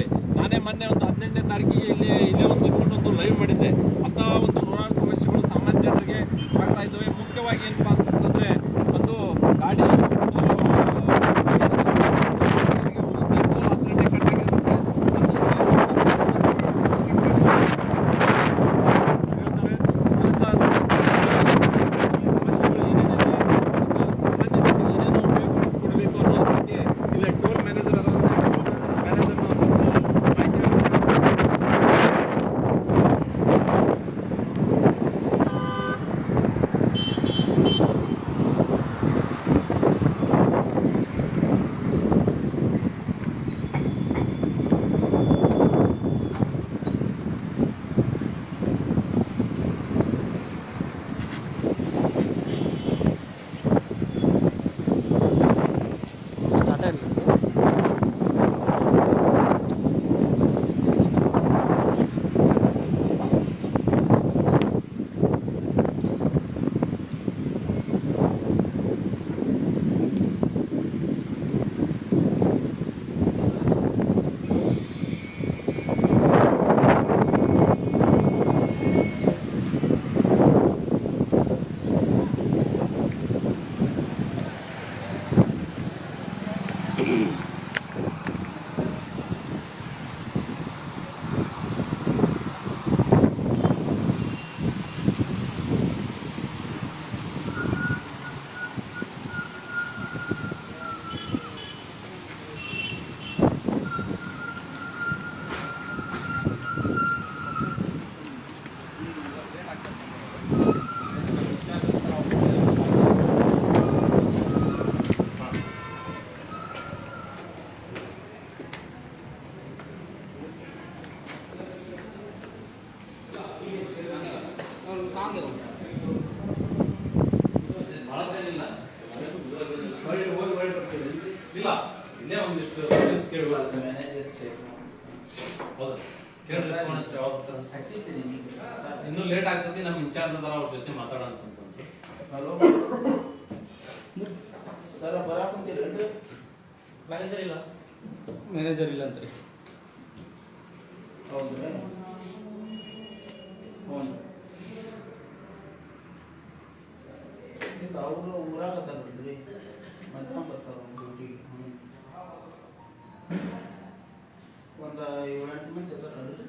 questions ಕೇಳ್ಬೇಕು. ಹೌದಾ? ಕೇಳ್ರಿ, phone ಹಚ್ರಿ, ಯಾವಾಗ ಬರ್ತಾರೆ? ಇನ್ನೂ ಲೇಟ್ ಆಗ್ತದೆ ನಮ್ಮ ಇನ್ಚಾರ್ಜ್ ಅದಾರ ಅವ್ರ ಜೊತೆ ಮಾತಾಡೋಣ ಅಂತಂದ್ರು. ಸರ ಬರಾಕುಂತೀರೇನ್ರಿ ಮ್ಯಾನೇಜರ್ ಇಲ್ಲ. ಮ್ಯಾನೇಜರ್ ಇಲ್ಲ ಅಂತ್ರಿ ಹೌದ್ರಿ? ಹ್ಞೂ. ಇದು ಅವರು ಊರಾಗ ಅದಾರಲ್ರಿ ಮಧ್ಯಾಹ್ನ ಬರ್ತಾರ ಡ್ಯೂಟಿಗೆ ಮಂದಿ ಅದಾರಲ್ರಿ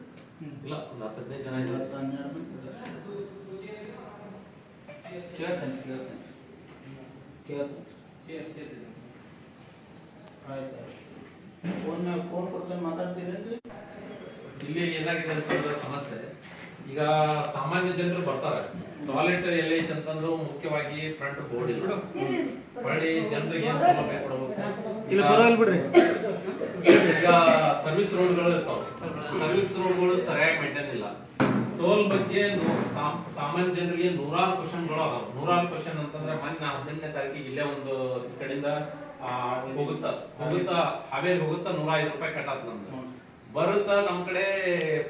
ಇಲ್ಲ ಒಂದು ಹತ್ತು ಹದಿನೈದು ಜನ ಇದ್ದಾರೆ. ಇವತ್ತು ಹನ್ನೆರಡು ಮಂದಿ ಅದಾರ ಕೇಳ್ತೇನೆ ಕೇಳ್ತೇನೆ. ಕೇಳ್ತೇನೆ. ಆಯ್ತು ಆಯ್ತು. ಫೋನ್ ಫೋನ್ ಕೊಡ್ತೇನೆ ಮಾತಾಡ್ತೀರೇನ್ರಿ ಇಲ್ಲಿ ಏನಾಗಿದೆ ಅಂತಂದ್ರೆ ಸಮಸ್ಯೆ. ಈಗ ಸಾಮಾನ್ಯ ಜನರು ಬರ್ತಾರೆ. ಟಾಯ್ಲೆಟ್ ಎಲ್ಲೈತೆ ಅಂತಂದ್ರು ಮುಖ್ಯವಾಗಿ ಫ್ರಂಟ್ ಬೋರ್ಡ್ ಇಲ್ಲ. ಬಳಿ ಜನರಿಗೆ ಏನ್ ಸೌಲಭ್ಯ ಕೊಡಬೇಕು. ಇಲ್ಲಿ ಬರೋಲ್ಲ ಬಿಡ್ರಿ. ಸರ್ವಿಸ್ ರೋಡ್ಗಳು ಇರ್ತಾವ. ಸರ್ವಿಸ್ ರೋಡ್ಗಳು ಸರಿಯಾಗಿ ಮೇಂಟೈನ್ ಇಲ್ಲ. ಟೋಲ್ ಬಗ್ಗೆ ಸಾಮ್- ಸಾಮಾನ್ಯ ಜನರಿಗೆ ನೂರಾರು ಕ್ವಶನ್ಗಳು ಅದಾವ. ನೂರಾರು ಕ್ವಶನ್ ಅಂತಂದ್ರೆ ಮೊನ್ನೆ ಹದಿನೆಂಟನೇ ತಾರೀಕಿಗೆ ಇಲ್ಲೇ ಒಂದು ಕಡೆಯಿಂದ ಹೋಗುತ್ತ. ಹೋಗುತ್ತ, ಹಾವೇರಿ ಹೋಗುತ್ತಾ ನೂರ ಐದು ರೂಪಾಯಿ ಕಟ್ಟಾತ್ ನಮ್ದು. ಬರುತ್ತಾ ನಮ್ ಕಡೆ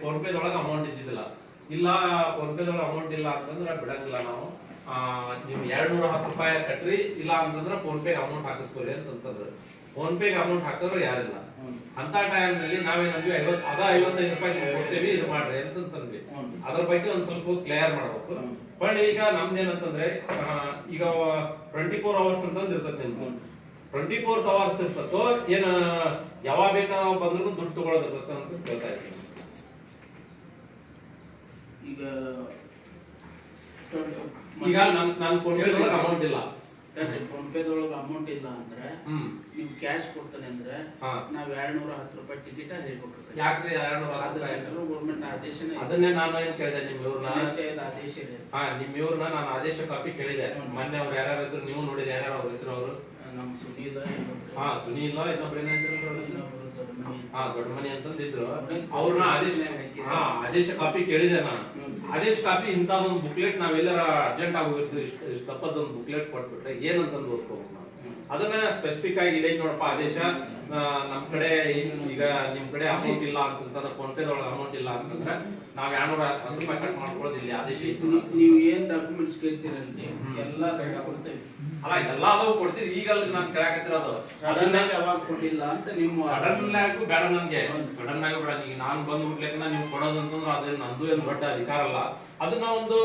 ಫೋನ್ ಪೇ ದೊಳಗ ಅಮೌಂಟ್ ಇದ್ದಿದ್ದಿಲ್ಲ. ಇಲ್ಲ ಫೋನ್ ಪೇ ದೊಳಗ ಅಮೌಂಟ್ ಇಲ್ಲ ಅಂತಂದ್ರೆ ಬಿಡಂಗಿಲ್ಲ ನಾವು. ನಿಮ್ ಎರಡ್ ನೂರ ಹತ್ತು ರೂಪಾಯಿ ಕಟ್ರಿ, ಇಲ್ಲ ಅಂತಂದ್ರೆ ಫೋನ್ ಪೇ ಅಮೌಂಟ್ ಹಾಕಿಸ್ಕೊರಿ ಅಂತಂದ್ರೆ ಫೋನ್ ಪೇಗೆ ಅಮೌಂಟ್ ಹಾಕಿದ್ರೆ ಯಾರಿಲ್ಲ. ಅಂತ ಟೈಮ್ನಲ್ಲಿ ನಾವೇನಂದ್ವಿ ಐವತ್ ಅದ ಐವತ್ತೈದು ರೂಪಾಯಿ ನೀವು ಕೊಡ್ತೇವಿ ಇದು ಮಾಡ್ರಿ ಅಂತಂದ್ವಿ. ಅದ್ರ ಬಗ್ಗೆ ಒಂದ್ ಸ್ವಲ್ಪ ಕ್ಲಿಯರ್ ಮಾಡ್ಬೇಕು. ಬಟ್ ಈಗ ನಮ್ದೇನಂತಂದ್ರೆ ಈಗ ಟ್ವೆಂಟಿ ಫೋರ್ ಅವರ್ಸ್ ಅಂತಂದ್ ಇರ್ತದೆ ನಿಮ್ದು. ಟ್ವೆಂಟಿ ಫೋರ್ ಅವರ್ಸ್ ಇರ್ತತೋ ಏನ ಯಾವಾಗ ಬೇಕಾದ ಬಂದ್ರು ದುಡ್ಡು ತಗೊಳ್ಳೋದಿರ್ತದೆ ಅಂತ ಹೇಳ್ತಾ ಇದ್ದೀನಿ. ಈಗ ಈಗ ನನ್ ನನ್ ಫೋನ್ ಅಮೌಂಟ್ ಇಲ್ಲ. ಫೋನ್ ಪೇದೊಳಗೆ ಅಮೌಂಟ್ ಇಲ್ಲ ಅಂದ್ರೆ ನೀವು ಕ್ಯಾಶ್ ಕೊಡ್ತಾನೆ ಅಂದ್ರೆ. ನಾವ್ ಎರಡ್ನೂರ ಹತ್ತು ರೂಪಾಯಿ ಟಿಕೆಟ್ ಹೇಳ್ಬೇಕು ಯಾಕ್ರಿ ಎರಡ್ನೂರ ಅದು? ಸೆಂಟ್ರಲ್ ಗೌರ್ಮೆಂಟ್ ಆದೇಶನೇ. ಅದನ್ನೇ ನಾನು ಏನ್ ಕೇಳಿದೆ ನಿಮ್ ಇವ್ರನ್ನ ಪಂಚಾಯತ್ ಆದೇಶ ಇದೆ ಹಾ ನಿಮ್ ಇವ್ರನ್ನ ನಾನು ಆದೇಶ ಕಾಪಿ ಕೇಳಿದೆ. ಮೊನ್ನೆ ಅವ್ರು ಯಾರು ಇದ್ರು ನೀವು ನೋಡಿದ್ರೆ ಯಾರು ಅವ್ರ ಹೆಸರು ಅವರು ನಮ್ ಸುನೀಲ ಹಾ ಸುನೀಲ್ ಇನ್ನೊಬ್ರು ಮನೆ. ಹಾ ದೊಡ್ಡ ಮನಿ ಅಂತಂದಿದ್ರು ಅವ್ರನ್ನ ಆದೇಶ ಹಾ ಆದೇಶ ಕಾಪಿ ಕೇಳಿದೆ ನಾನು. ಆದೇಶ ಕಾಪಿ ಇಂಥದೊಂದು ಬುಕ್ಲೆಟ್ ನಾವೆಲ್ಲರ ಅರ್ಜೆಂಟ್ ಆಗೋಗಿರ್ತೀವಿ ಇಷ್ಟ ಒಂದು ಬುಕ್ಲೆಟ್ ಕೊಟ್ಬಿಟ್ರೆ ಏನಂತಂದು ಓದ್ಕೋಬೇಕು ನಾವು? ಅದನ್ನ ಸ್ಪೆಸಿಫಿಕ್ ಆಗಿ ಇಲ್ಲ ನೋಡಪ್ಪ ಆದೇಶ. ನಮ್ ಕಡೆ ಏನು ಈಗ ನಿಮ್ ಕಡೆ ಅಮೌಂಟ್ ಇಲ್ಲ ಅಂತಂದ್ರೆ ಫೋನ್ ಪೇ ಒಳಗೆ ಅಮೌಂಟ್ ಇಲ್ಲ ಅಂತಂದ್ರೆ ನಾವ್ ಎರಡ್ನೂರ ಹತ್ತು ರೂಪಾಯಿ ಕಟ್ ಮಾಡ್ಕೊಳ್ಳೋದು ಇಲ್ಲಿ ಆದೇಶ ನೀವು ಏನ್ ಡಾಕ್ಯುಮೆಂಟ್ಸ್ ಕೇಳ್ತೀರಲ್ಲಿ ಎಲ್ಲಾ ಕೊಡ್ತೇವೆ. ಅಲ್ಲ ಎಲ್ಲ ಅದಾವು ಕೊಡ್ತೀವಿ ಈಗ ನಾನು ಕೇಳಾಕತ್ತಿರೋದು. ಸಡನ್ ಆಗಿ ಯಾವಾಗ ಕೊಟ್ಟಿಲ್ಲ ಅಂತ ನಿಮ್ಮ ಸಡನ್ ಆಗು ಬೇಡ ನನ್ಗೆ ಸಡನ್ ಆಗಿ ಬೇಡ ಈಗ ನಾನು ಬಂದ್ ಬಿಡ್ಲಿಕ್ಕೆ ನೀವು ಕೊಡೋದು ಅಂತಂದ್ರೆ ಅದೇನ್ ನಂದು ಏನು ದೊಡ್ಡ ಅಧಿಕಾರ ಅಲ್ಲ. ಅದನ್ನ ಒಂದು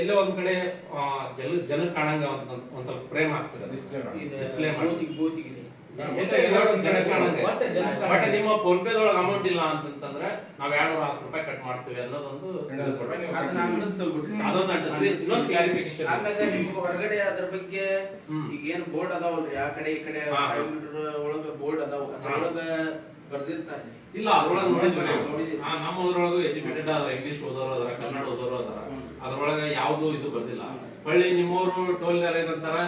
ಎಲ್ಲೋ ಒಂದ್ ಕಡೆ ಜನ ಜನಕ್ಕೆ ಕಾಣಂಗ ಒಂದ್ ಒಂದ್ ಸ್ವಲ್ಪ ಪ್ರೇಮ್ ಹಾಕ್ಸದ ಡಿಸ್ಪ್ಲೇ ಮಾಡಿ. ಡಿಸ್ಪ್ಲೇ ಬೋತಿಗಿದೆ ಬಟ್ ನಿಮ್ಮ ಫೋನ್ ಪೇ ದೊಳಗೆ ಅಮೌಂಟ್ ಇಲ್ಲ ಅಂತಂದ್ರೆ ನಾವ್ ಎರಡ್ನೂರ ಹತ್ತು ರೂಪಾಯಿ ಕಟ್ ಮಾಡ್ತೀವಿ ಅನ್ನೋದೊಂದು ಇನ್ನೊಂದು ಕ್ಲಾರಿಫಿಕೇಶನ್ ನಿಮ್ಗೆ ಹೊರಗಡೆ ಅದ್ರ ಬಗ್ಗೆ. ಈಗ ಏನ್ ಬೋರ್ಡ್ ಅದಾವಲ್ರಿ? ಆ ಕಡೆ ಈ ಕಡೆ ಕಿಲೋಮೀಟರ್ ಒಳಗ ಬೋರ್ಡ್ ಅದಾವ. ಅದ್ರೊಳಗ ಬರ್ದಿರ್ತಾರೆ. ಇಲ್ಲ ಅದ್ರೊಳಗೆ ನೋಡಿದ್ವಿ. ನಮ್ಮ ಅದ್ರೊಳಗು ಎಜುಕೇಟೆಡ್ ಅದ್ರ ಇಂಗ್ಲಿಷ್ ಓದೋರು ಅದಾರ ಕನ್ನಡ ಓದೋರು ಅದಾರ ಅದ್ರೊಳಗ ಅದ್ರೊಳಗೆ ಯಾವ್ದು ಇದು ಬರ್ದಿಲ್ಲ. ಹೊಳ್ಳಿ ನಿಮ್ಮವರು ಟೋಲ್ಗಾರ ಏನಂತಾರ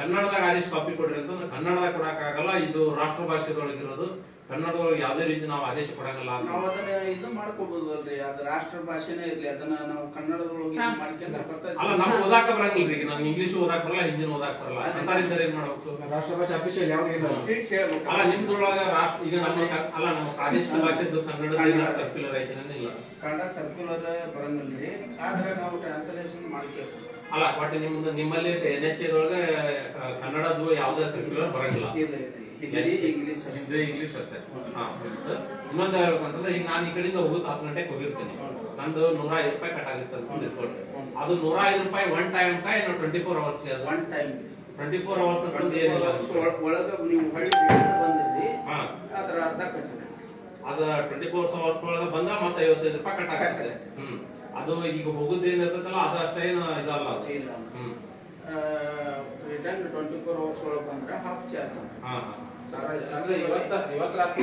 ಕನ್ನಡದಾಗ ಆದೇಶ ಕಾಪಿ ಕೊಡ್ರಿ ಅಂತಂದ್ರೆ ಕನ್ನಡದಾಗ ಕೊಡಕ್ಕಾಗಲ್ಲ ಇದು ರಾಷ್ಟ್ರ ಭಾಷೆದೊಳಗಿರೋದು. ಕನ್ನಡದೊಳಗೆ ಯಾವುದೇ ರೀತಿ ನಾವು ಆದೇಶ ಕೊಡಂಗಿಲ್ಲ. ನಾವು ಅದನ್ನ ಇದು ಮಾಡ್ಕೋಬಹುದಲ್ರಿ ಅದ್ ರಾಷ್ಟ್ರ ಭಾಷೆನೇ ಇರ್ಲಿ ಅದನ್ನ ನಾವು ಕನ್ನಡದೊಳಗೆ ಇದು ಮಾಡ್ಕೊಂತ ಬರ್ತೈತಿ. ಅಲ್ಲ ನಮ್ಗೆ ಓದಾಕ ಬರಂಗಿಲ್ರಿ ಈಗ ನಾನು ಇಂಗ್ಲಿಷ್ ಓದಾಕ ಬರಲ್ಲ ಹಿಂದಿನ ಓದಾಕ ಬರಲ್ಲ. ಅಂತಾರಿದ್ದಾರೆ ಏನ್ ಮಾಡ್ಬೇಕು? ರಾಷ್ಟ್ರ ಭಾಷೆ ಅಫಿಷಿಯಲ್ ಯಾವ್ದು ಇಲ್ಲ. ತಿಳಿಸಿ ಹೇಳ್ಬೇಕು. ಅಲ್ಲ ನಿಮ್ದ್ರೊಳಗ ರಾಷ್ಟ್ರ ಈಗ ನಮ್ಮ ಕ- ಅಲ್ಲ ನಮ್ಮ ಪ್ರಾದೇಶಿಕ ಭಾಷೆದ್ದು ಕನ್ನಡ. ಸರ್ಕ್ಯುಲರ್ ಐತೆ ಇಲ್ಲ ಕನ್ನಡ ಸರ್ಕ್ಯುಲರ್ ಬರಂಗಿಲ್ರಿ ಆದ್ರೆ ನಾವು ಟ್ರಾನ್ಸ್ಲೇಷನ್ ಮಾಡ್ಕೋಬೇಕು. ಅಲ್ಲ ಬಟ್ ನಿಮ್ದು ನಿಮ್ಮಲ್ಲಿ ಎನ್ ಎಚ್ ಒಳಗೆ ಕನ್ನಡದ್ದು ಯಾವ್ದೇ ಸರ್ಕ್ಯುಲರ್ ಬರಂಗಿಲ್ಲ. ಇಂಗ್ಲಿಷ್ ಇಂಗ್ಲಿಷ್ ಅಷ್ಟೇ. ಹಾ. ಇನ್ನೊಂದು ಹೇಳ್ಬೇಕಂತಂದ್ರೆ ಈಗ ನಾನು ಈ ಕಡೆಯಿಂದ ಹೋಗುದು ಹತ್ತು ಗಂಟೆಗೆ ಹೋಗಿರ್ತೀನಿ. ನಂದು ನೂರ ಐದು ರೂಪಾಯಿ ಕಟ್ ಆಗುತ್ತೆ ಅಂತ ಅದು ನೂರ ಐದು ರೂಪಾಯಿ ಒನ್ ಟೈಮ್ ಕೈ twenty four hours one time twenty four hours ಅಂತಂದು ಏನಿಲ್ಲ ಒಳಗೆ ನೀವು ಹಳ್ಳಿ ಬಂದಿರಿ ಅದ್ರ ಅರ್ಧ ಕಟ್ಟಿದೆ ಅದ ಟ್ವೆಂಟಿ ಫೋರ್ ಅವರ್ಸ್ ಒಳಗೆ ಬಂದ್ರೆ ಮತ್ತೆ ಐವತ್ತೈದು ರೂಪಾಯಿ ಕಟ್ ಆಗುತ್ತೆ. ಹ್ಮ್. ಅದು ಈಗ ಹೋಗುದು ಇರ್ತದಲ್ಲ ಅದು ಅಷ್ಟೇನು ಇದಲ್ಲ. ಇಲ್ಲ. ರಿಟರ್ನ್ ಟ್ವೆಂಟಿ ಫೋರ್ ಅವರ್ಸ್ ಒಳಗೆ ಬಂದ್ರೆ ಹಾಫ್ ಚಾರ್ಜ್ ಅಂದ್ರೆ ಇವತ್ತ ಇವತ್ತು ರಾತ್ರಿ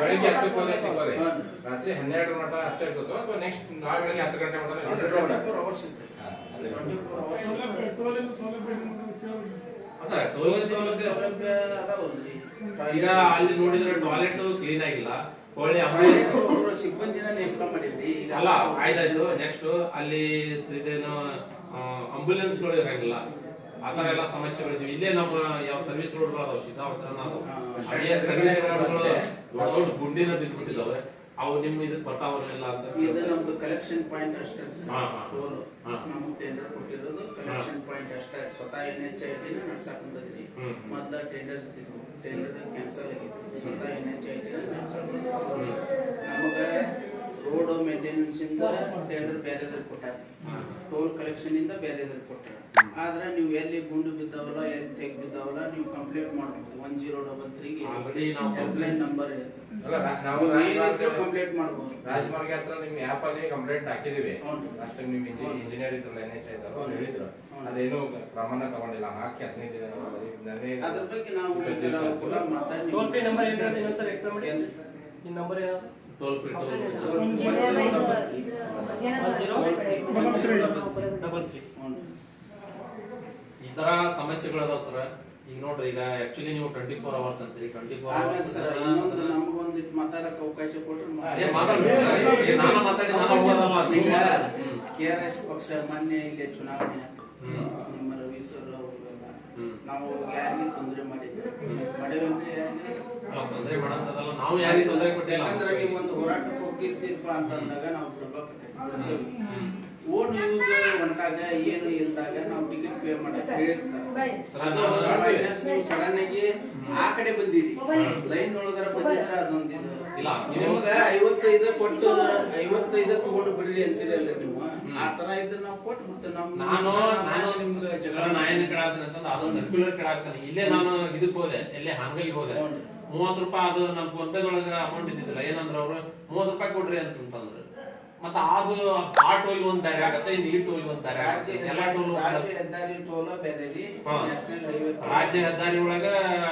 ಬೆಳಿಗ್ಗೆ ಹತ್ತಕ್ಕೆ ಹೋಗಿ ತಗೋರಿ ರಾತ್ರಿ ಹನ್ನೆರಡು ಮಟ ಅಷ್ಟೇ ಇರ್ತದೋ ಅಥವಾ ನೆಕ್ಸ್ಟ್ ನಾಳೆ ಬೆಳಿಗ್ಗೆ ಹತ್ತು ಗಂಟೆ ಮಟ twenty four hours. Twenty four hours ಅದ. ಟೋಲ್ ಸೌಲಭ್ಯ ಸೌಲಭ್ಯ ಈಗ ಅಲ್ಲಿ ನೋಡಿದ್ರೆ ಟಾಯ್ಲೆಟ್ ಕ್ಲೀನ್ ಆಗಿಲ್ಲ. ಒಳ್ಳೆ ಅವ್ರು ಸಿಬ್ಬಂದಿನ ನೇಮಕ ಮಾಡಿದ್ರಿ. ಈಗ ಅಲ್ಲ ಆಯ್ತಾಯ್ತು ನೆಕ್ಸ್ಟ್ ಅಲ್ಲಿ ಇದೇನು ಅಂಬುಲೆನ್ಸ್ಗಳು ಇರಂಗಿಲ್ಲ. ಆತರ ಎಲ್ಲ ಸಮಸ್ಯೆಗಳಿದ್ವಿ. ಇಲ್ಲೇ ನಮ್ಮ ಯಾವ ಸರ್ವಿಸ್ ರೋಡ್ ಅದಾವ ಶೀತಾವತರ ನಾವು ಹಳೆಯ ಸರ್ವಿಸ್ ರೋಡ್ ದೊಡ್ಡ ಗುಂಡಿನ ಬಿದ್ದ್ಬಿಟ್ಟಿದಾವೆ ಅವು ನಿಮ್ ಇದ್ ಬರ್ತಾವಲ್ಲ ಅಂತ ಇದು ನಮ್ದು ಕಲೆಕ್ಷನ್ ಪಾಯಿಂಟ್ ಅಷ್ಟೇ. ಟೋಲ್. ನಮ್ಗೆ ಟೆಂಡರ್ ಕೊಟ್ಟಿರೋದು ಕಲೆಕ್ಷನ್ ಪಾಯಿಂಟ್ ಅಷ್ಟೇ. ಸ್ವತಃ ಎನ್ ಎಚ್ ಐ ಟಿನ ನಡ್ಸಾಕ್ ಬಂದದ್ರಿ ಮೊದ್ಲ ಟೆಂಡರ್ ಇದ್ದಿದ್ದು. ಟೆಂಡರ್ ಕ್ಯಾನ್ಸಲ್ ಆಗಿತ್ತು. ಸ್ವತಃ ಎನ್ ಎಚ್ ಐ ಟಿನ ನಡ್ಸಾಕ್ ನಮಗ ರೋಡ್ ಮೇಂಟೆನೆನ್ಸ್ ಇಂದ ಟೆಂಡರ್ ಬೇರೆದ್ರ ಕೊಟ್ಟಾರ. ಟೋಲ್ ಕಲೆಕ್ಷನ್ ಇಂದ ಬೇರೆದ್ರ ಕೊಡ್ತಾರೆ. ಆದ್ರೆ ನೀವು ಎಲ್ಲಿ ಗುಂಡು ಬಿದ್ದಾವಲ್ಲ ಎಲ್ಲಿ ತೆಗ್ ಬಿದ್ದಾವಲ್ಲ ನೀವು ಕಂಪ್ಲೇಂಟ್ ಮಾಡಬೇಕು ಒನ್ ಜೀರೋ ಡಬಲ್ ತ್ರೀಗೆ ಹೆಲ್ಪ್ಲೈನ್ ನಂಬರ್ ಅಲ್ಲ, ನಾವು ಏನಿದ್ರು ರಾಜಮಾರ್ಗ ಕಂಪ್ಲೇಂಟ್ ಮಾಡ್ಬೋದು. ರಾಜಮಾರ್ಗ ಹತ್ರ ನಿಮ್ ಆಪ್ ಅಲ್ಲಿ ಕಂಪ್ಲೇಂಟ್ ಹಾಕಿದೀವಿ. ಅಷ್ಟೇ ಅಷ್ಟು ನಿಮ್ ಇಂಜಿನಿಯರ್ ಇದ್ರಲ್ಲ ಎನ್ ಎಚ್ ಹೌದು. ಹೇಳಿದ್ರು. ಅದೇನು ಪ್ರಮಾಣ ತಗೊಂಡಿಲ್ಲ ಹಾಕಿ ಹದಿನೈದು ದಿನ ಅದ್ರ ಬಗ್ಗೆ ನಾವು ಮಾತಾಡಿ ಟೋಲ್ ಫ್ರೀ ನಂಬರ್ ಏನ್ರಿ ಇನ್ನೊಂದ್ಸರಿ explain ಮಾಡಿ? ಈ ನಂಬರ್ ಯಾವ್ದು? Toll free toll double three ಹ್ಞೂ. ಈ ತರ ಸಮಸ್ಯೆಗಳದಾವ ಸರ್. ಈಗ ನೋಡ್ರಿ ಈಗ ಆಕ್ಚುಲಿ ನೀವು ಟ್ವೆಂಟಿ ಫೋರ್ ಅವರ್ಸ್ ಅಂತೀರಿ. ಟ್ವೆಂಟಿ ಫೋರ್ ಅವರ್ಸ್ ಸರ್ ಇನ್ನೊಂದು ನಮಗೊಂದಿಟ್ಟು ಮಾತಾಡಕ್ ಅವಕಾಶ ಕೊಟ್ರೆ ನಾನು ಮಾತಾಡಿ. ಕೆ ಆರ್ ಎಸ್ ಪಕ್ಷ ಮೊನ್ನೆ ಇಲ್ಲಿ ಚುನಾವಣೆ. ನಿಮ್ಮ ರವಿ ಸರ್ ಹ್ಮ್. ನಾವು ಯಾರಿಗೆ ತೊಂದರೆ ಮಾಡಿದ್ವಿ? ಯಾರಿಗೆ? ತೊಂದ್ರೆ ಮಾಡೋದಲ್ಲ ನಾವು ಯಾರಿಗೂ ತೊಂದರೆ ಕೊಟ್ಟಿಲ್ಲ. ಯಾಕಂದ್ರೆ ನೀವು ಒಂದು ಹೋರಾಟಕ್ಕೆ ಹೋಗಿರ್ತೀರಪ್ಪ ಅಂತಂದಾಗ ನಾವು. ಓನ್ ಯೂಸ್ ಹೊಂಟಾಗ ಏನು ಇಲ್ದಾಗ ನಾವು ಟಿಕೆಟ್ ಪೇ ಮಾಡಕ್ಕೆ ಸಡನ್ ಆಗಿ ಆ ಕಡೆ ಬಂದಿರಿ. ಲೈನ್ ಒಳಗರ ಬಂದಿದ್ರೆ ಅದೊಂದು ಇದು ಇಲ್ಲ, ನೀವು- ನಿಮಗ ಐವತ್ತೈದ ಕೊಟ್ಟು ಐವತ್ತೈದ ತಗೊಂಡು ಬಿಡ್ರಿ ಅಂತೀರಲ್ಲ ನೀವು. ಆ ತರ ಇದ್ರೆ ನಾವು ಕೊಟ್ಟು ಬಿಡ್ತೇವೆ. ನಮ್ಮ ನಾನು ನಾನು ನಿಮ್ಗೆ ಜಗಳ ನಾಯನ ಕಡೆ ಅಂತಂದ್ರೆ ಅದು ಸರ್ಕ್ಯುಲರ್ ಕಡೆ ಆಗ್ತಾನೆ. ಇಲ್ಲೇ ನಾನು ಇದಕ್ಕೆ ಹೋದೆ. ಇಲ್ಲೇ ಹಂಗಲ್ಗೆ ಹೋದೆ. ಹ್ಞೂ. ಮೂವತ್ತು ರೂಪಾಯಿ ಅದು ನಮ್ಮ ಫೋನ್ ಪೇ ಒಳಗ ಅಮೌಂಟ್ ಇದ್ದಿದ್ದಿಲ್ಲ. ಏನಂದ್ರ ಅವ್ರು ಮೂವತ್ತು ರೂಪಾಯಿ ಕೊಡ್ರಿ ಅಂತಂತಂದ್ರು. ಮತ್ತೆ ಅದು ಆ ಟೋಲ್ ಒಂದ್ ದಾರಿ ಆಗತ್ತೆ ಇನ್ನು ಈ ಟೋಲ್ ಒಂದ್ ದಾರಿ ಆಗತ್ತೆ. ಎಲ್ಲ ಟೋಲ್ ರಾಜ್ಯ ಹೆದ್ದಾರಿ ಟೋಲ್ ಬೇರೆ ರೀ. ರಾಜ್ಯ ಹೆದ್ದಾರಿ ಒಳಗ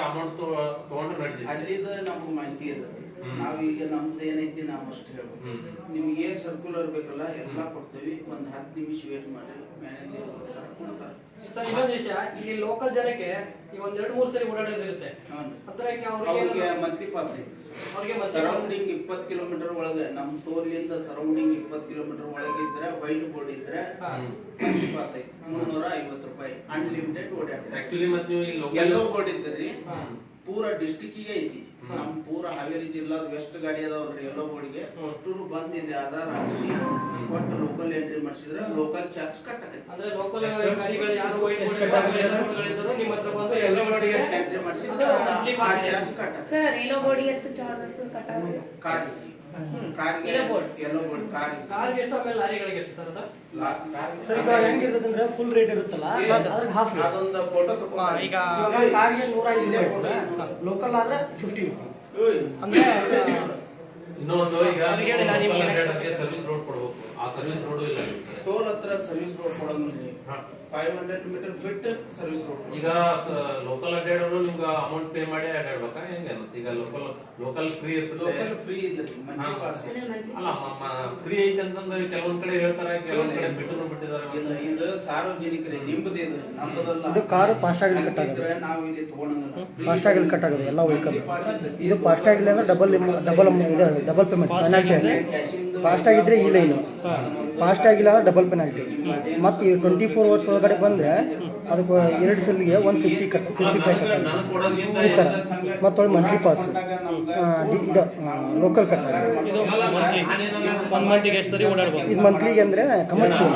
ಅಮೌಂಟ್ ತಗೊಂಡು ನಡೆದಿದೆ. ಅಲ್ಲಿದ ನಮ್ಗೆ ಮಾಹಿತಿ ಇದೆ. ಹ್ಮ್. ಈಗ ನಮ್ದು ಏನೈತಿ ನಾವು ಅಷ್ಟು ಹೇಳ್ಬೇಕು. ನಿಮ್ಗೆ ಏನ್ ಸರ್ಕ್ಯುಲರ್ ಬೇಕಲ್ಲ ಎಲ್ಲಾ ಕೊಡ್ತೀವಿ. ಒಂದ್ ಹತ್ತು ನಿಮಿಷ ವೇಟ್ ಮಾಡಿ ಮ್ಯಾನೇಜರ್ ಕೊಡ್ತಾರೆ. ಸರ್ ಇನ್ನೊಂದು ವಿಷಯ. ಇಲ್ಲಿ ಲೋಕಲ್ ಜನಕ್ಕೆ ಈ ಒಂದ್ ಎರಡು ಮೂರು ಸರಿ ಓಡಾಡೋದಿರುತ್ತೆ ಅವ್ರಿಗೆ ಮಂತ್ಲಿ ಪಾಸ್ ಐತಿ. ಸರೌಂಡಿಂಗ್ ಇಪ್ಪತ್ತು ಕಿಲೋಮೀಟರ್ ಒಳಗೆ ನಮ್ ಟೋಲ್ಗಿಂತ ಸರೌಂಡಿಂಗ್ ಇಪ್ಪತ್ತು ಕಿಲೋಮೀಟರ್ ಒಳಗಿದ್ರೆ ವೈಟ್ ಬೋರ್ಡ್ ಇದ್ರೆ ಮಂತ್ಲಿ ಪಾಸ್ ಐತಿ. ಮುನ್ನೂರ ಐವತ್ತು ರೂಪಾಯಿ ಅನ್ಲಿಮಿಟೆಡ್ ಓಡಾಡ್ತಾರೆ ಆಕ್ಚುಲಿ ಮತ್ತೆ ನೀವು ಇಲ್ಲಿ ಎಲ್ಲೋ ಬೋರ್ಡ್ ಇದ್ರಿ. ಪೂರ ಡಿಸ್ಟಿಕ್ಕಿಗೆ ಐತಿ. ನಮ್ ಪೂರ ಹಾವೇರಿ ಜಿಲ್ಲಾದ ವೆಸ್ಟ್ ಗಾಡಿ ಅದಾವ್ರಿ ಎಲ್ಲೋ ಬೋರ್ಡ್ಗೆ ಅಷ್ಟೂರು ಬಂದ್ ಇಲ್ಲಿ ಆಧಾರ್ ಹಾಕ್ಸಿ ಒಟ್ಟು ಲೋಕಲ್ ಎಂಟ್ರಿ ಮಾಡಿಸಿದ್ರೆ ಲೋಕಲ್ ಚಾರ್ಜ್ ಕಟ್ ಅಂದ್ರೆ ಲೋಕಲ್ ಗಾಡಿಗಳು ಯಾರು ನಿಮ್ಮ ಹತ್ರ ಬಂದು ಎಲ್ಲ ಎಂಟ್ರಿ ಮಾಡಿಸಿದ್ರೆ. ಚಾರ್ಜ್ ಕಟ್ ಸರ್ ಬೋರ್ಡಿಗೆ ಎಷ್ಟು ಚಾರ್ಜಸ್ ಕಾರಿಗೆ ಎಷ್ಟು ಆಮೇಲೆ ಲಾರಿಗಳಿಗೆ ಎಷ್ಟು ಸರ್ ಅದು? ಸರ್ ಈಗ ಹೆಂಗಿರ್ತದಂದ್ರೆ ಫುಲ್ ರೇಟ್ ಇರುತ್ತಲ್ಲ ಅದ್ರಿಗೆ ಹಾಫ್ ರೇಟ್ ಅದೊಂದು ಫೋಟೋ ಈಗ ಇವಾಗ ಕಾರ್ಗೆ ನೂರ ಐದು ಲೋಕಲ್ ಆದ್ರೆ ಫಿಫ್ಟಿ ಅಂದ್ರೆ ಇನ್ನೊಂದು ಈಗ ನಾನು ನಿಮ್ಗೆ ಸರ್ವಿಸ್ ರೋಡ್ ಆ ಸರ್ವಿಸ್ ರೋಡ್ ಇಲ್ಲ ಇಲ್ಲಿ. ಟೋಲ್ ಹತ್ರ ಸರ್ವಿಸ್ ರೋಡ್ ಕೊಡಂಗಿಲ್ಲ. ಫೈವ್ ಹಂಡ್ರೆಡ್ ಮೀಟರ್ ಬಿಟ್ಟು ಸರ್ವಿಸ್ ರೋಡ್ ಈಗ ಲೋಕಲ್ ಅಡ್ಡಾಡೋರು ನಿಮ್ಗೆ ಅಮೌಂಟ್ ಪೇ ಮಾಡಿ ಅಡ್ಡಾಡ್ಬೇಕಾ? ಹೆಂಗೆ ಅನ್ನತ್ತೆ? ಈಗ ಲೋಕಲ್ ಲೋಕಲ್ ಫ್ರೀ ಇರ್ತದೆ. ಲೋಕಲ್ ಫ್ರೀ ಇಲ್ಲ ಅಲ್ಲ ಫ್ರೀ ಐತೆ ಅಂತಂದ್ರೆ ಕೆಲವೊಂದ್ ಕಡೆ ಹೇಳ್ತಾರೆ ಕೆಲವೊಂದ್ ಕಡೆ ಬಿಟ್ಟು ಬಿಟ್ಟಿದ್ದಾರೆ ಇದು ಇದು ಸಾರ್ವಜನಿಕರೇ ನಿಮ್ಮದು ಇದು ನಮ್ಮದಲ್ಲ ಇದು ಕಾರು ಫಾಸ್ಟಾಗಿ ಕಟ್ ಆಗುತ್ತೆ. ನಾವು ಇಲ್ಲಿ ತಗೊಳಂಗಿಲ್ಲ. ಫಾಸ್ಟ್ ಆಗಿ ಕಟ್ ಆಗುತ್ತೆ ಎಲ್ಲ ವೆಹಿಕಲ್ ಇದು ಫಾಸ್ಟ್ ಆಗಿಲ್ಲ ಅಂದ್ರೆ ಡಬಲ್ ಡಬಲ್ ಇದು ಡಬಲ್ ಪೇಮೆಂಟ್ ಪೆನಾಲ್ಟಿ ಫಾಸ್ಟ್ ಆಗಿದ್ರೆ ಈ ಲೈನು ಫಾಸ್ಟ್ ಆಗಿಲ್ಲ ಅಂದ್ರೆ ಡಬಲ್ ಪೆನಾಲ್ಟಿ ಮತ್ತು ಈ ಟ್ವೆಂಟಿ ಫೋರ್ ಅವರ್ಸ್ ಒಳಗಡೆ ಬಂದ್ರೆ ಅದಕ್ಕೆ ಎರಡು ಸಲಿಗೆ one fifty cut fifty five cut ಈ ಥರ ಮತ್ತು ಮಂತ್ಲಿ ಪಾಸ್ ಇದು ಲೋಕಲ್ ಕಟ್ ಇದು ಮಂತ್ಲಿಗೆ ಅಂದರೆ ಕಮರ್ಷಿಯಲ್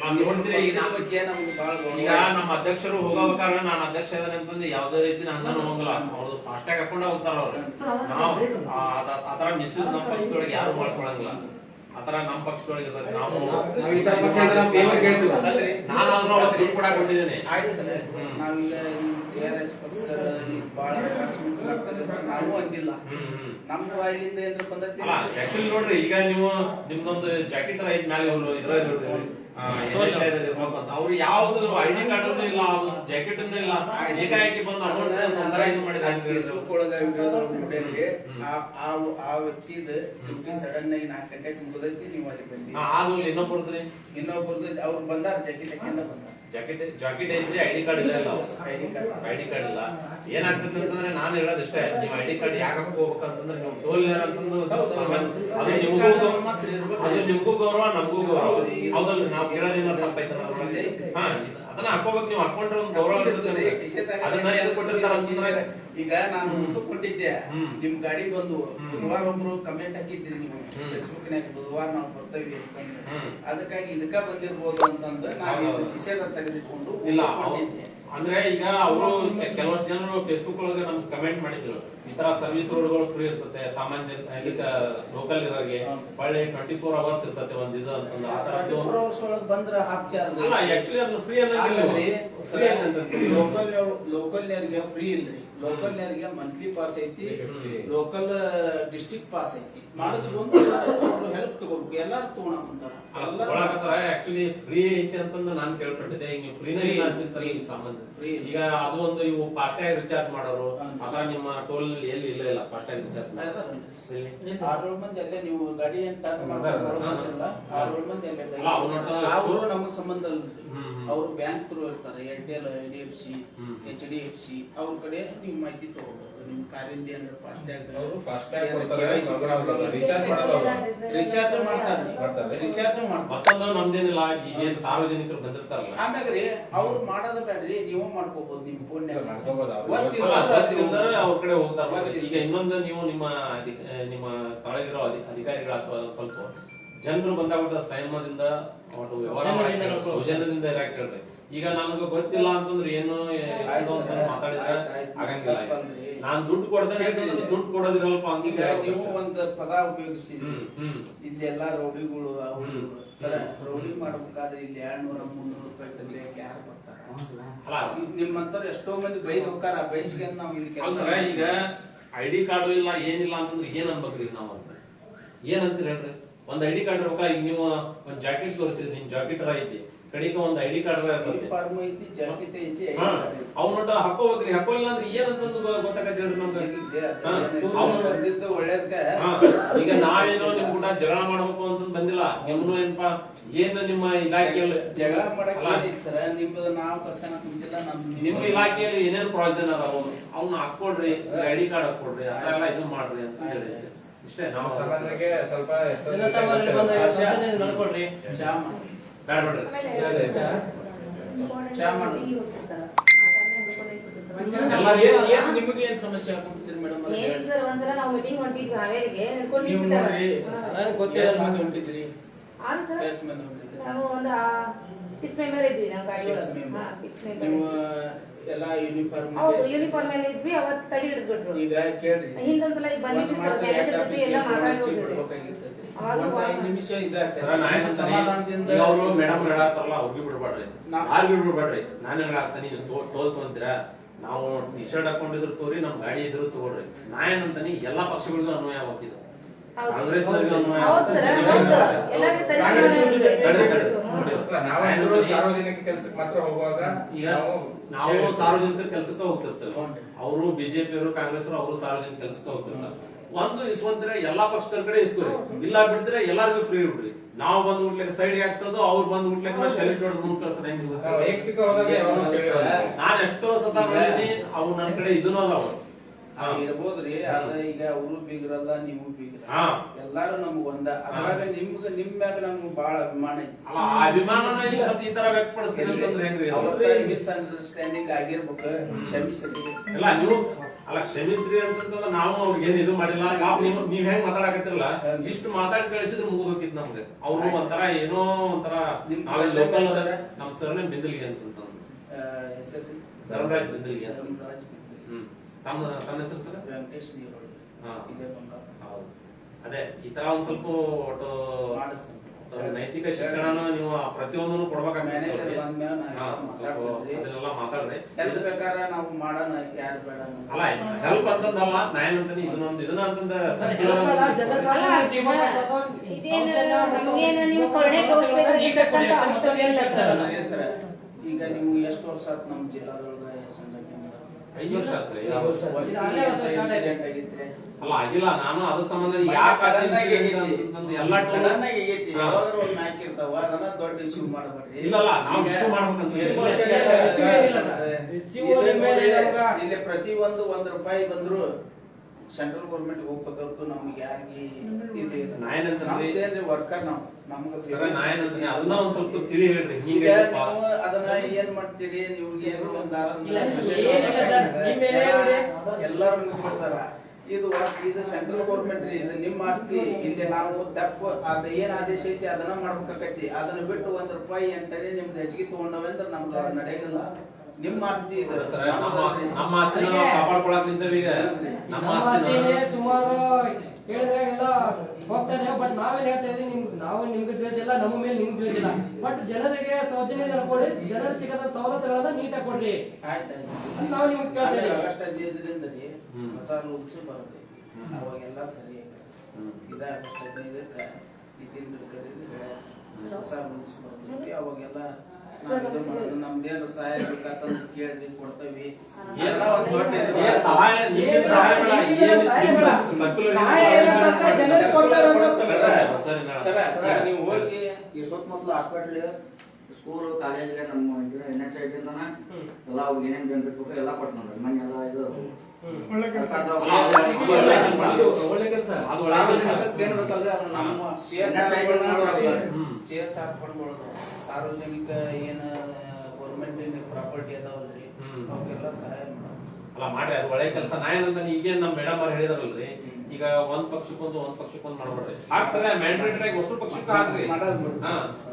ಆಮೇಲೆ ಕ್ಲಿಯರ್ ಮಾಡೋಣ ತಡಿ. ಒಂದ್ ನಿಮಿಷ ಕೇಳಿ. ಪೇಪರ್ ನೋಡೇ ನೋಡ್ತೀವಿ ನಾವ್ ನೋಡ್ತೀವಿ ಈಗ ಬಗ್ಗೆ ನಮ್ಗೆ ಬಹಳ ಈಗ ನಮ್ಮ ಅಧ್ಯಕ್ಷರು ಹೋಗಬೇಕಾದ್ರೆ ನಾನು ಅಧ್ಯಕ್ಷ ಅಂತಂದ್ರೆ ಅಂತಂದು ಯಾವ್ದೇ ರೀತಿ ನಾನು ಹೋಗಲ್ಲ. ಅವ್ರದ್ದು ಆಗಿ ಹಾಕೊಂಡ ಹೋಗ್ತಾರ ಅವ್ರು. ನಾವು ಆತರ ಮಿಸ್ ನಮ್ಮ ಪಕ್ಷದೊಳಗೆ ಯಾರು ಮಾಡ್ಕೊಳಂಗಿಲ್ಲ. ಆತರ ನಮ್ಮ ಪಕ್ಷದೊಳಗೆ ಇರ್ತದೆ ನಾವು. ನಾನಾದ್ರೂ ಅವತ್ತು ದುಡ್ಡು ಕೂಡ ಕೊಟ್ಟಿದ್ದೀನಿ. ಆಯ್ತು ಸರ್. ಆರ್ ಎಸ್ ಬಹಳ ಅಂದಿಲ್ಲ. ಹ್ಮ್. ನಮ್ಮ ಬಾಯಿಲಿಂದ ಏನಾರ ಬಂದೈತಿ ಅಲ್ಲ ಆಕ್ಚುಲಿ ನೋಡ್ರಿ ಈಗ ನೀವು ನಿಮ್ದೊಂದು ಜಾಕೆಟ್ ಐತ್ ಇವ್ರು ಇದ್ರಲ್ಲಿ ಅವ್ರು ಯಾವ್ದು ಐಡಿ ಕಾರ್ಡ್ ಇಲ್ಲ ಜಾಕೆಟ್ ಇಲ್ಲ ಏಕಾಏಕಿ ಬಂದು ಆ ವ್ಯಕ್ತಿದ ಡ್ಯೂಟಿ ಸಡನ್ ಆಗಿ ನಾಲ್ಕು ಗಂಟೆ ಮುಗಿದೈತಿ ನೀವು ಅಲ್ಲಿ ಬಂದಿ. ಇನ್ನೊಬ್ಬರದ್ರಿ ಇನ್ನೊಬ್ಬರದ್ದು ಅವ್ರು ಬಂದಾರ ಜಾಕೆಟ್ ಹಾಕೊಂಡ ಬಂದಾರ. ಜಾಕೆಟ್ ಜಾಕೆಟ್ ಇದ್ರೆ ಐ ಡಿ ಕಾರ್ಡ್ ಇಲ್ಲ ಅಲ್ಲ ಐಡಿ ಕಾರ್ಡ್. ಐಡಿ ಕಾರ್ಡ್ ಇಲ್ಲ. ಏನಾಗ್ತದೆ ಅಂತಂದ್ರೆ ನಾನು ಹೇಳೋದಿಷ್ಟೇ ನೀವು ಐಡಿ ಕಾರ್ಡ್ ಯಾಕೆ ಹೋಗ್ಬೇಕಂತಂದ್ರೆ ನೀವು ಟೋಲ್ ಅಂತಂದು ಅದು ನಿಮಗೂ ಅದು ನಿಮಗೂ ಗೌರವ ನಮಗೂ ಗೌರವ. ಹೌದು. ಹೌದಲ್ರಿ ನಾವು ಕೇಳೋದಿಲ್ಲ ತಪ್ಪೈತೆ. ಹಾ. ಅದನ್ನ ಹಾಕೋಬೇಕು ನೀವು ಹಾಕೊಂಡ್ರೆ ಒಂದು ಗೌರವ ಇರ್ತದೆ ಅದನ್ನ ಎದು ಕೊಟ್ಟಿರ್ತಾರ ಅಂತಂದ್ರೆ ಈಗ ನಾನು ಮುಂದೆ ಕೊಟ್ಟಿದ್ದೆ. ನಿಮ್ ಗಾಡಿ ಬಂದು. ಬುಧವಾರ ಒಬ್ರು ಕಮೆಂಟ್ ಹಾಕಿದ್ರಿ ನೀವು. ಫೇಸ್ಬುಕ್ ನಾಗ ಬುಧವಾರ ನಾವು ಬರ್ತೇವೆ ಅಂತಂದ್ರೆ. ಅದಕ್ಕಾಗಿ ಇದಕ್ಕ ಬಂದಿರ್ಬೋದು ಅಂತಂದ್ರೆ ನಾನು ನಿಷೇಧ ತೆಗೆದುಕೊಂಡು ಇಲ್ಲ ಅಂದ್ರೆ ಈಗ ಅವರು ಕೆಲವಷ್ಟು ಜನರು ಫೇಸ್ಬುಕ್ ಒಳಗೆ ನಮ್ಗೆ ಕಮೆಂಟ್ ಮಾಡಿದ್ರು. ಈ ತರ ಸರ್ವಿಸ್ ರೋಡ್ಗಳು ಫ್ರೀ ಇರ್ತದೆ ಸಾಮಾನ್ಯ ಲೋಕಲ್ ಇರೋರಿಗೆ ಒಳ್ಳೆ ಟ್ವೆಂಟಿ ಫೋರ್ ಅವರ್ಸ್ ಇರ್ತದೆ ಒಂದ್ ಇದು ಅಂತಂದ್ರೆ ಆ ತರದ್ದು ಫೋರ್ ಅವರ್ಸ್ ಒಳಗ್ ಬಂದ್ರ ಹಾಫ್ ಚಾರ್ಜ್ ಅಲ್ಲ ಆಕ್ಚುಲಿ ಅದು ಫ್ರೀ ಲೋಕಲ್ ಲೋಕಲ್ ಯಾರಿಗೆ ಫ್ರೀ ಇಲ್ರಿ. ಲೋಕಲ್ ಯಾರಿಗೆ ಮಂತ್ಲಿ ಪಾಸ್ ಐತಿ. ಲೋಕಲ್ ಡಿಸ್ಟ್ರಿಕ್ಟ್ ಪಾಸ್ ಐತಿ. ಮಾಡಿಸ್ಕೊಂಡು ಅವ್ರು ಹೆಲ್ಪ್ ತಗೋಬೇಕು. ಎಲ್ಲಾರು ತಗೋಣಿ ಆಕ್ಚುಲಿ ಫ್ರೀ ಐತಿ ಅಂತಂದು ನಾನು ಕೇಳ್ಪಟ್ಟಿದ್ದೆ ಈಗ ನೀವು ಫ್ರೀನೇ ಇಲ್ಲ ಅಂತಿರ್ತಾರೆ ಈ ಸಾಮಾನ್ಯ. ಈಗ ಅದು ಒಂದು ಇವು ಫಾಸ್ಟ್ ಆಗಿ ರಿಚಾರ್ಜ್ ಮಾಡೋರು ಅದ ನಿಮ್ಮ ಟೋಲ್ ಎಲ್ಲಿ ಇಲ್ಲ ಇಲ್ಲ ಫಾಸ್ಟ್ ಆಗಿ ರಿಚಾರ್ಜ್ ಮಂದಿ ಅಲ್ಲೇ ನೀವು ಗಾಡಿ. ಮಾಡ್ಕೊಂಡ್ರಲ್ಲ ಆರೇಳು ಮಂದಿ ಅಲ್ಲೇ ಅವರು ನಮಗೆ ಸಂಬಂಧ ಅವರು ಬ್ಯಾಂಕ್ ಥ್ರೂ ಇರ್ತಾರೆ Airtel I D F C. H D F C ಅವ್ರ ಕಡೆ ನೀವು ಮಾಹಿತಿ ತಗೋಬೇಕು. ನಿಮ್ ಕಾರಿಂದ ಏನಾರ ಫಾಸ್ಟ್ ಅವರು ಫಾಸ್ಟ್ ಟ್ಯಾಗ್ ಕೊಡ್ತಾರೆ, ಸೌಕರ್ಯ ಆಗ್ತದೆ. Recharge ಮಾಡಲ್ಲ ಅವ್ರು. ರಿಚಾರ್ಜ್ ಮಾಡ್ತಾರೆ ಮಾಡ್ತಾರೆ. ರಿಚಾರ್ಜ್ ಮಾಡ್ತಾರೆ ಮತ್ತೊಂದು ನಮ್ದೇನಿಲ್ಲ ಈಗೇನ್ ಸಾರ್ವಜನಿಕರು ಬಂದಿರ್ತಾರಲ್ಲ ಆಮ್ಯಾಗ ರೀ ಅವ್ರು ಮಾಡೋದ ಬೇಡ್ರಿ ನೀವು ಮಾಡ್ಕೋಬಹುದು ನಿಮ್ ಫೋನ್ ಮಾಡ್ಕೋಬಹುದು ಅವ್ರು. ಗೊತ್ತಿಲ್ಲ. ಅಲ್ಲ, ಅವ್ರ ಕಡೆ ಹೋಗ್ತಾರೆ ಗೊತ್ತಿಲ್ಲ. ಈಗ ಇನ್ನೊಂದು ನೀವು ನಿಮ್ಮ ಅಧಿ- ಆ, ನಿಮ್ಮ ತಳಗಿರೋ ಅಧಿ- ಅಧಿಕಾರಿಗಳ ಅಥವಾ ಸ್ವಲ್ಪ ಜನರು ಬಂದಾಗ ಸಂಯಮದಿಂದ ಅವ್ರು ವ್ಯವಹಾರ ಸೌಜನ್ಯದಿಂದ ಮಾಡಕ್ಕೆ ನಡ್ಕೊಳ್ಳೋದು. ಸೌಜನ್ಯದಿಂದ ಹೇಳ್ರಿ ಈಗ ನಮ್ಗೆ ಗೊತ್ತಿಲ್ಲ ಅಂತಂದ್ರೆ ಏನು ಆಯ್ತು ಅಂತ ಸರ್. ಮಾತಾಡಿದ್ರೆ. ಆಗಂಗಿಲ್ಲ. ನಾನ್ ದುಡ್ಡು ಅಂತಂದ್ರೆ ದುಡ್ಡು ಕೊಡೋದಿರಲ್ಪ ನೀವು ಒಂದು ಪದ ಉಪಯೋಗಿಸಿದ್ರಿ ಇಲ್ಲಿ ಎಲ್ಲಾ ರೌಡಿಗಳು. ಸರ ರೌಡಿ ಮಾಡ್ಬೇಕಾದ್ರೆ ಇಲ್ಲಿ ಎರಡ್ನೂರ ಮುನ್ನೂರು ರೂಪಾಯಿ ತಂದ್ರೆ ಯಾರು ಬರ್ತಾರ ನಿಮ್ಮಂತರ ಎಷ್ಟೋ ಮಂದಿ ಬೈದ್ ಹೋಗ್ತಾರ ಬೈಸ್ಕೊಂಡು ನಾವು ಇಲ್ಲಿ ಕೆಲಸ ಈಗ ಐಡಿ ಕಾರ್ಡು ಇಲ್ಲ ಏನಿಲ್ಲ ಅಂತಂದ್ರೆ ಏನ್ ಅನ್ಬೇಕ್ರಿ ನಾವು ಅಂತ ಏನಂತೀರಿ ಹೇಳ್ರಿ? ಒಂದ್ ಐಡಿ ಕಾರ್ಡ್ ರೊಕ್ಕ ಈಗ ನೀವು ಒಂದ್ ಜಾಕೆಟ್ ತೋರಿಸಿದ್ರಿ ನಿಮ್ ಜಾಕೆಟ್ ಐತಿ. ಕಡಿಕ ಒಂದ್ ಐಡಿ ಕಾರ್ಡ್ ಇರ್ತದೆ ಯೂನಿಫಾರ್ಮ್ ಐತಿ ಜಾಕೆಟ್ ಐತಿ ಹಾ ಐತಿ. ಐತಿ. ಅವ್ನೊಟ್ಟ ಹಾಕೋಬೇಕ್ರಿ ಹಾಕೋಲ್ಲ ಅಂದ್ರೆ ಏನಂತಂದು ಗೊತ್ತಾಗತ್ತೆ ಹೇಳ್ರಿ ನಮ್ಗೆ ಅದೇ ಅವ್ನು- ಈಗ ನಾವೇನೋ ನಿಮ್ ಕೂಡ ಜಗಳ ಮಾಡ್ಬೇಕು ಅಂತ ಬಂದಿಲ್ಲ ನಿಮ್ನು ಏನಪ್ಪಾ ಏನ್ ನಿಮ್ಮ ಇಲಾಖೆಯಲ್ಲಿ? ಜಗಳ ಮಾಡಕ್ ಸರ್ ನಿಮ್ಮದು ನಾವು ಕಸನ ನಮ್ ನಿಮ್ಮ ಇಲಾಖೆಯಲ್ಲಿ ಏನೇನ್ ಪ್ರಾವಿಷನ್ ಅದಾವ ಅವ್ನ? ಹಾಕೊಡ್ರಿ ಐಡಿ ಕಾರ್ಡ್ ಹಾಕೊಡ್ರಿ ಅದೆಲ್ಲ ಇದು ಮಾಡ್ರಿ ಅಂತ ಹೇಳಿ ಇಷ್ಟೇ? ನಮ್ಮ ನಾವು ಸಾಮಾನ್ಯರಿಗೆ ಸ್ವಲ್ಪ ನಡ್ಕೊಡ್ರಿ ನಿಮಗೆ ಏನ್ ಸಮಸ್ಯೆ ಆಗ್ಬಿಡ್ತೀರಿ ಮೇಡಮ್ ಏನ್ ಸರ್ ಒಂದ್ಸಲ ನಾವು ಮೀಟಿಂಗ್ ಹೊಂಟಿದ್ವಿ ಹಾವೇರಿಗೆ. ಹಿಡ್ಕೊಂಡು ನೀವು ನಿಂತ್ಬಿಟ್ಟಾರ. ನೋಡ್ರಿ ಹಾ. ನನಗೆ ಗೊತ್ತಿಲ್ಲ ಎಷ್ಟ್ ಮಂದಿ ಹೊಂಟಿದ್ರಿ ಆದ್ರೆ ಸರ್ ಎಷ್ಟ್ ಮಂದಿ ಹೊಂಟಿದ್ರಿ ನಾವು ಒಂದು ಸಿಕ್ಸ್ ಮೆಂಬರ್ ಇದ್ವಿ ನಾವು ಗಾಡಿ. ನೀವು ಎಲ್ಲಾ ಯೂನಿಫಾರ್ಮ್ ಹೌದು ಯೂನಿಫಾರ್ಮ್ ಅಲ್ಲಿ ಇದ್ವಿ ಅವತ್ತು ತಡಿ ಹಿಡಿದ್ಬಿಟ್ರು. ಈಗ ಕೇಳ್ರಿ. ಹಿಂದೊಂದ್ಸಲ ಬಂದಿದ್ವಿ ಸರ್ ಎಲ್ಲ ನಿಮಿಷ ಇದಾಗ್ತೈತಿ. ಸರ ನಾ ಏನು ಸರಿ. ಈಗ ಅವರು ಮೇಡಮ್ ಹೇಳತ್ತಾರಲ್ಲ ಅವ್ರಿಗೆ ಬಿಡ್ಬೇಡ್ರಿ ನಾ- ಯಾರಿಗೂ ಬಿಡ್ಬೇಡ್ರಿ ನಾನು ತೋಲ್ಕೊಂತೀರ ನಾವು ಟಿ ಶರ್ಟ್ ಹಾಕೊಂಡಿದ್ರು ತೋರಿ ನಮ್ ಗಾಡಿ ಇದ್ರು ತಗೋಳ್ರಿ. ನಾ ಏನಂತಾನೆ ಎಲ್ಲಾ ಪಕ್ಷಗಳಿಗೂ ಅನ್ವಯ ಹೋಗಿದೆ ಹೌದು. ಕಾಂಗ್ರೆಸ್ನವ್ರಿಗೂ ಅನ್ವಯ ಹೌದು ಸರ್, ಹೌದು. ಎಲ್ಲರಿಗೂ ಸರಿ ಸಮಾನವಾಗಿದೆ. ತಡ್ರಿ, ತಡ್ರಿ, ನೋಡಿ. ಅಲ್ಲ, ನಾವೇನಾದ್ರೂ ಸಾರ್ವಜನಿಕ ಕೆಲಸಕ್ಕೆ ಮಾತ್ರ ಹೋಗುವಾಗ ಈಗ ನಾವು ನಾವು ಸಾರ್ವಜನಿಕ ಕೆಲಸಕ್ಕೆ ಹೋಗ್ತಿರ್ತೇವೆ. ಅವರು ಬಿಜೆಪಿ ಅವರು ಕಾಂಗ್ರೆಸ್ ಅವರು ಸಾರ್ವಜನಿಕ ಕೆಲಸಕ್ಕೆ ಹೋಗ್ತಿರ್ತಾರೆ. ಒಂದು ಇಸ್ಕೊಂತಾರೆ ಎಲ್ಲಾ ಪಕ್ಷದವ್ರ ಕಡೆ ಇಸ್ಕೊರಿ. ಇಲ್ಲ ಬಿಡ್ತಾರೆ ಎಲ್ಲಾರ್ಗು ಫ್ರೀ ಬಿಡ್ರಿ ನಾವು ಬಂದ್ ಬಿಡ್ಲಿಕ್ಕೆ ಸೈಡ್ ಹಾಕ್ಸೋದು ಅವ್ರ ಬಂದ್ ಹೊಡೆದು ಮುಂದ್ ಕಳ್ಸೋದು ಹೆಂಗ್. ನಾನ್ ಎಷ್ಟೋ ಸತ ನೋಡಿದೀನಿ ಅವು ನನ್ನ ಕಡೆ ಇದನ್ನೂ ಅದಾವ. ಇರ್ಬೋದ್ರಿ ಅದ ಈಗ ಅವರು ಬೀಗ್ರಲ್ಲ ನೀವು ಬೀಗ್ರ. ಹಾ. ಎಲ್ಲಾರು ನಮ್ಗ ಒಂದ. ಅದ್ರಾಗ ನಿಮ್ಗ ನಿಮ್ ಮ್ಯಾಗ ನಮ್ಗ ಬಾಳ ಅಭಿಮಾನ ಐತಿ? ಅವತ್ತ ಮಿಸ್ ಅಂಡರ್ಸ್ಟ್ಯಾಂಡಿಂಗ್ ಆಗಿರ್ಬೇಕು ಕ್ಷಮಿಸಲಿ ಇಲ್ಲ ನೀವು ಅಲ್ಲ ಕ್ಷಮಿಸ್ರಿ ಅಂತಂದ್ರ ನಾವು ಅವ್ರಿಗೆ ಏನ್ ಇದು ಮಾಡಿಲ್ಲ. ನೀವು ನೀವ್ ಹೆಂಗ್ ಮಾತಾಡಕತ್ತಿರಲ್ಲ ಇಷ್ಟು ಮಾತಾಡಿ ಕಳಿಸಿದ್ರೆ ಮುಗಿದೋಗಿತ್ತು ನಮ್ಗೆ. ಅವ್ರು ಒಂಥರ ಏನೋ ಒಂಥರ ಲೋಕಲ್? ನಮ್ ಸರ್ನೇ ಬಿಂದಲ್ಗೆ ಅಂತ ಧರ್ಮರಾಜ್ ಬಿಂದಲ್ಗೆ. ಧರ್ಮರಾಜ್ ಹ್ಮ್. ತಮ್ಮ ತನ್ನ ಹೆಸರು ಸರ್ ವೆಂಕಟೇಶ್ ನೀರೋಳಿ ಹಾ. ಇದೇ ಬಂಗಾರ ಹೌದು ಅದೇ ಈ ತರ ಒಂದ್ ಸ್ವಲ್ಪ ಒಟ್ಟು ಮಾಡಿಸ್ತೀನಿ. ನೈತಿಕ ಶಿಕ್ಷಣನ ನೀವು ಪ್ರತಿಯೊಂದನ್ನು ಮ್ಯಾನೇಜರ್ ಕೊಡ್ಬೇಕಾಗ್ತದೆ ಅದನ್ನೆಲ್ಲ ಮಾತಾಡ್ರಿ ಬೇಕಾರ ನಾವು ಮಾಡೋಣ ಯಾರು ಬೇಡ ಅಲ್ಲ ಹೆಲ್ಪ್ ಅಂತಂದಲ್ಲ ನಾ ಏನಂತೀನಿ ಇದನ್ನೊಂದು ಇದನ್ನ ಅಂತಂದ ಈಗ ನೀವು ಎಷ್ಟು ವರ್ಷ ನಮ್ ನಮ್ಮ ಜಿಲ್ಲಾದೊಳಗ ಆಯ್ತು. ವರ್ಷ. ಅಲ್ಲ ಆಗಿಲ್ಲ ನಾನು ಅದ್ರ ಸಂಬಂಧ ಯಾಕೆ ಎಲ್ಲಾ ಆಗಿ ಆಗೈತಿ. ಯಾವಾಗಾರ ಒಂದ್ ಮ್ಯಾಕ್ ಇರ್ತಾವ, ಅದನ್ನ ದೊಡ್ಡ ಇಶ್ಯೂ ಮಾಡ್ಬೇಡ್ರಿ. ಇಲ್ಲ, ಇಲ್ಲ, ನಾವು ಇಶ್ಯೂ ಮಾಡ್ಬೇಕಂತ ಇಲ್ಲಿ ಪ್ರತಿ ಒಂದು ಒಂದ್ ರೂಪಾಯಿ ಬಂದ್ರು ಸೆಂಟ್ರಲ್ ಗೌರ್ಮೆಂಟ್ ಹೋಗ್ಬೇಕಂತೂ ನಮ್ಗೆ ಯಾರಿಗೆ ಇದು ನಾ ನಮ್ದೇನ್ರಿ ವರ್ಕರ್ ನಾವು. ನಮ್ಗ ಸರ ಅದನ್ನ ಒಂದ್ ಸ್ವಲ್ಪ ತಿಳಿ ಹೇಳ್ರಿ. ಈಗ ಹೀಗೆ ನೀವು ಅದನ್ನ ಏನ್ ಮಾಡ್ತೀರಿ? ನೀವು ಏನು ಒಂದ್ ಆರು ಇಲ್ಲ, social ಏನಿಲ್ಲ ಸರ್, ನಿಮ್ಮ ಮೇಲೆ. ಎಲ್ಲರೂ ನಿಂತ್ಕೊಳ್ತಾರ. ಇದು ಸೆಂಟ್ರಲ್ ಗೌರ್ಮೆಂಟ್ ರೀ ಇದು ನಿಮ್ಮ ಆಸ್ತಿ. ಇಲ್ಲಿ ನಾವು ತಪ್ಪು ಅದ ಏನ್ ಆದೇಶ ಐತಿ ಅದನ್ನ ಮಾಡ್ಬೇಕಾಕೈತಿ ಅದನ್ನ ಬಿಟ್ಟು ಒಂದ್ ರೂಪಾಯಿ ಅಂತಾನೆ ನಿಮ್ದು ಹೆಚ್ಚಿಗೆ ತಗೊಂಡವೆ ಅಂದ್ರೆ ನಮ್ಗೆ ಅವ್ರು ನಡೆಯಂಗಿಲ್ಲ. ನಿಮ್ಮ ಆಸ್ತಿ ಇದೆ ಸರ್. ನಮ್ಮ ನಮ್ಮ ಆಸ್ತಿನ ನಾವು ಕಾಪಾಡ್ಕೊಳಕ್ ನಿಂತೇವೆ ಈಗ. ನಮ್ಮ ಆಸ್ತಿ ಸುಮಾರು ಹೇಳಿದ್ರೆ ಎಲ್ಲ ಹೋಗ್ತಾರೆ ಬಟ್ ನಾವೇನ್ ಹೇಳ್ತಾ ಇದೀವಿ ನಿಮ್ ನಾವು ನಿಮ್ಗೆ ದ್ವೇಷ ಇಲ್ಲ ನಮ್ಮ ಮೇಲೆ ನಿಮ್ಗೆ ದ್ವೇಷ ಇಲ್ಲ. ಬಟ್ ಜನರಿಗೆ ಸೌಜನ್ಯ ನಡ್ಕೊಡಿ ಜನರ ಸಿಗದ ಸವಲತ್ತುಗಳನ್ನ ನೀಟಾಗಿ ಕೊಡ್ರಿ. ಆಯ್ತಾಯ್ತು ನಾವು ನಿಮ್ಗೆ ಕೇಳ್ತಾ ಇದೀವಿ ಹದಿನೈದರಿಂದ ರೀ ಹೊಸ ರೂಲ್ಸ್ ಬರುತ್ತೆ. ಅವಾಗೆಲ್ಲ ಸರಿ. ಇದ ಆಗಸ್ಟ್ ಹದಿನೈದಕ್ಕೆ ನಿತಿನ್ ಗಡ್ಕರಿ ಹೊಸ ರೂಲ್ಸ್ ಬರ್ತೈತಿ. ಅವಾಗೆಲ್ಲ ನಾವು ಇದು ಮಾಡೋದು ನಮ್ದೇನು ಸಹಾಯ ಬೇಕಾತಂದ್ರೆ ಕೇಳ್ರಿ ಕೊಡ್ತೇವಿ ಎಲ್ಲ ಒಂದ್ ದೊಡ್ಡ ಇದು. ಏ, ಸಹಾಯ ಸಹಾಯ ಬೇಡ ಏನ್ ಸಹಾಯ ಬೇಡ. ಸರ್ಕುಲರ್ ಸಹಾಯ ಏನಂತಂದ್ರೆ ಜನರಿಗೆ ಕೊಡ್ತಾರೆ ಅಂತ ಸರಿ ಮೇಡಮ್. ಸರ, ಈಗ ನೀವು ಹೋಗಿ ಈ ಸುತ್ತಮುತ್ತಲು ಹಾಸ್ಪಿಟ್ಲ್ ಸ್ಕೂಲ್ ಕಾಲೇಜ್ಗೆ ನಮ್ಮ ಎನ್ ಎಚ್ ಐಟಿಂದನ ಎಲ್ಲ ಅವ್ರಿಗೆ ಏನೇನ್ ಬೆನಿಫಿಟ್ ಬೇಕು ಎಲ್ಲ ಕೊಟ್ಟು ನೋಡ್ರಿ ಎಲ್ಲ ಇದು ಒಳ್ಳೆ ಕೆಲಸ ಅದು ಒಳ್ಳೆ ಕೆಲ್ಸ. ಒಳ್ಳೆ ಕೆಲಸ ಅದು ಒಳ್ಳೆ ಕೆಲ್ಸ. ಏನು ಏನ್ ಬೇಕಲ್ರಿ ಅದು ನಮ್ಮ CS ಹ್ಮ್. ಮಾಡೋದು. ಹ್ಮ್. ಆರ್ ಮಾಡೋದು. ಸಾರ್ವಜನಿಕ ಏನ ಗೌರ್ಮೆಂಟ್ ಪ್ರಾಪರ್ಟಿ ಅದಾವಲ್ರಿ. ಅವಕ್ಕೆಲ್ಲ ಸಹಾಯ ಮಾಡೋದು. ಅಲ್ಲ ಮಾಡ್ರಿ ಅದು ಒಳ್ಳೆ ಕೆಲಸ. ನಾ ಏನಂತ ಈಗೇನ್ ನಮ್ ಮೇಡಮ್ ಅವ್ರು ಹೇಳಿದಾರಲ್ರಿ ಈಗ ಒಂದ್ ಪಕ್ಷಕ್ಕೊಂದು ಒಂದ್ ಪಕ್ಷಕ್ಕೊಂದು ಮಾಡ್ಬೇಡ್ರಿ. ಹಾಕ್ತಾರೆ ಮ್ಯಾಂಡೇಟರಿ ಆಗಿ ಅಷ್ಟು ಪಕ್ಷಕ್ಕೆ ಹಾಕ್ರಿ.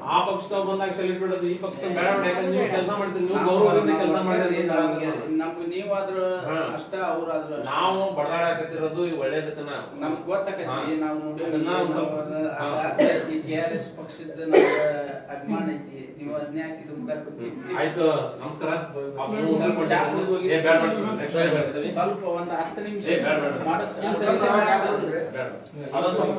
ಆ ಪಕ್ಷದ ಬಂದಾಗ ಸೆಲೆಕ್ಟ್ ಬಿಡೋದು ಈ ಪಕ್ಷದ ಬೇಡ ಬೇಡ ಯಾಕಂದ್ರೆ ನೀವು ಕೆಲಸ ಮಾಡ್ತೀರಿ ನೀವು ಗೌರವದಿಂದ ಕೆಲಸ ಮಾಡಿದ್ರಿ ನಮ್ಗೆ ನಮ್ಗೆ ನೀವಾದ್ರೂ ಹಾ. ಅಷ್ಟ ಅವ್ರಾದ್ರೂ ಅಷ್ಟ. ನಾವು ಬಡದಾಡಕತ್ತಿರೋದು ಈ ಒಳ್ಳೇದಕ್ಕನ ನಮ್ಗ್ ಗೊತ್ತಾಕೈತಿ ನಾವು ಅದನ್ನ ಒಂದ್ ಸ್ವಲ್ಪ- ಹಾ. ಕೆ ಆರ್ ಎಸ್ ಪಕ್ಷದ ನಮ್ಗೆ ಅಭಿಮಾನ ಐತಿ ನೀವು ಅದನ್ನ ಯಾಕೆ ಇದು ಮುಗಾಕ್ಬಿಟ್ಟಿ? ಆಯ್ತು ನಮಸ್ಕಾರ ಪಾಪ ನೀವು ಸ್ವಲ್ಪ ಸ್ವಲ್ಪ ಚಾ ಕುಡ್ದು ಹೋಗಿ. ಏ, ಬೇಡ ಬೇಡ ಸರ್, next time ಸ್ವಲ್ಪ ಒಂದ್ ಹತ್ತು ನಿಮಿಷ ಏ, ಬೇಡ ಬೇಡ. ಮಾಡಿಸ್ತೀನಿ. ಬೇಡ. ಅದೊಂದ್ ಸ್ವಲ್ಪ